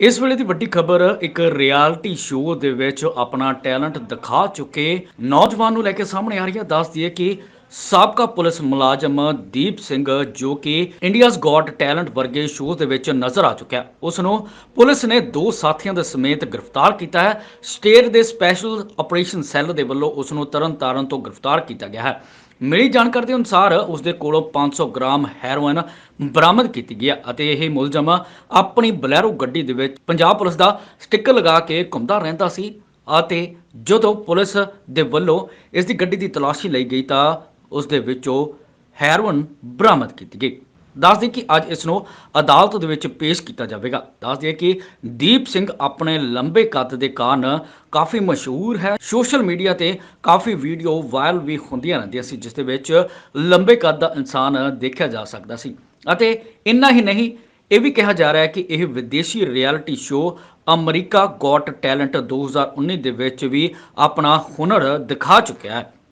ਇਸ ਵੇਲੇ ਦੀ ਵੱਡੀ ਖਬਰ, ਇੱਕ ਰਿਐਲਿਟੀ ਸ਼ੋਅ ਦੇ ਵਿੱਚ ਆਪਣਾ ਟੈਲੈਂਟ ਦਿਖਾ ਚੁੱਕੇ ਨੌਜਵਾਨ ਨੂੰ ਲੈ ਕੇ ਸਾਹਮਣੇ ਆ ਰਹੀ ਹੈ। ਦੱਸ ਦਈਏ ਕਿ ਸਾਬਕਾ ਪੁਲਿਸ ਮੁਲਾਜ਼ਮ ਦੀਪ ਸਿੰਘ ਜੋ ਕਿ ਇੰਡੀਆਜ਼ ਗੋਟ ਟੈਲੈਂਟ ਵਰਗੇ ਸ਼ੋਅ ਦੇ ਵਿੱਚ ਨਜ਼ਰ ਆ ਚੁੱਕਿਆ ਹੈ। ਉਸ ਨੂੰ ਪੁਲਿਸ ਨੇ ਦੋ ਸਾਥੀਆਂ ਦੇ ਸਮੇਤ ਗ੍ਰਿਫਤਾਰ ਕੀਤਾ ਹੈ ਸਟੇਟ ਦੇ ਸਪੈਸ਼ਲ ਆਪਰੇਸ਼ਨ ਸੈੱਲ ਦੇ ਵੱਲੋਂ ਉਸ ਨੂੰ ਤਰਨਤਾਰਨ ਤੋਂ ਗ੍ਰਿਫਤਾਰ ਕੀਤਾ ਗਿਆ ਹੈ ਮਿਲੀ ਜਾਣਕਾਰੀ ਦੇ ਅਨੁਸਾਰ ਉਸ ਦੇ ਕੋਲੋਂ 500 ਗ੍ਰਾਮ ਹੈਰੋਇਨ ਬਰਾਮਦ ਕੀਤੀ ਗਈ ਹੈ ਅਤੇ ਇਹ ਮੁਲਜ਼ਮ ਆਪਣੀ ਬਲੈਰੋ ਗੱਡੀ ਦੇ ਵਿੱਚ ਪੰਜਾਬ ਪੁਲਿਸ ਦਾ ਸਟicker ਲਗਾ ਕੇ ਘੁੰਮਦਾ ਰਹਿੰਦਾ ਸੀ ਅਤੇ ਜਦੋਂ ਪੁਲਿਸ ਦੇ ਵੱਲੋਂ ਇਸ ਦੀ ਗੱਡੀ ਦੀ ਤਲਾਸ਼ੀ ਲਈ ਗਈ ਤਾਂ ਉਸ ਦੇ ਵਿੱਚੋਂ ਹੈਰੋਇਨ ਬਰਾਮਦ ਕੀਤੀ ਗਈ। ਦੱਸ ਦਈਏ ਕਿ ਅੱਜ ਇਸ ਨੂੰ ਅਦਾਲਤ ਦੇ ਵਿੱਚ ਪੇਸ਼ ਕੀਤਾ ਜਾਵੇਗਾ। ਦੱਸ ਦਈਏ ਕਿ ਦੀਪ ਸਿੰਘ ਆਪਣੇ ਲੰਬੇ ਕੱਦ ਦੇ ਕਾਰਨ ਕਾਫੀ ਮਸ਼ਹੂਰ ਹੈ। ਸੋਸ਼ਲ ਮੀਡੀਆ ਤੇ ਕਾਫੀ ਵੀਡੀਓ ਵਾਇਰਲ ਵੀ ਹੁੰਦੀਆਂ ਰਹਿੰਦੀਆਂ ਸੀ, ਜਿਸ ਦੇ ਵਿੱਚ ਲੰਬੇ ਕੱਦ ਦਾ ਇਨਸਾਨ ਦੇਖਿਆ ਜਾ ਸਕਦਾ ਸੀ। ਅਤੇ ਇੰਨਾ ਹੀ ਨਹੀਂ, ਇਹ ਵੀ ਕਿਹਾ ਜਾ ਰਿਹਾ ਹੈ ਕਿ ਇਹ ਵਿਦੇਸ਼ੀ reality show America got talent 2019 ਦੇ ਵਿੱਚ ਵੀ ਆਪਣਾ ਹੁਨਰ ਦਿਖਾ ਚੁੱਕਿਆ ਹੈ।